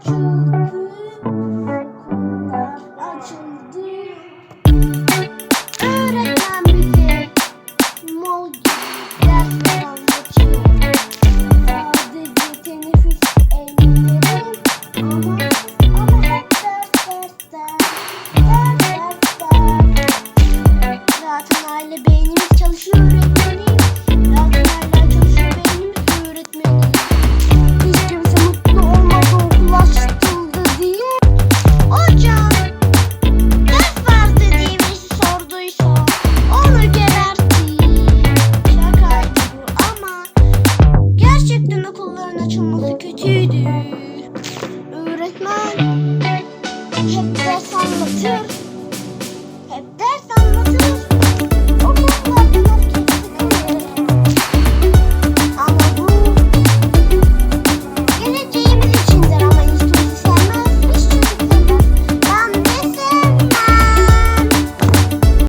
açıldı. Okullar açıldı. Öğreten bir kez mol gibi dersten anlatıyor. Sadece teneffüs ellerim ama ama hep ders ders ders ders ders ders. Zaten aile beynimiz çalışıyor öğretmenim. you.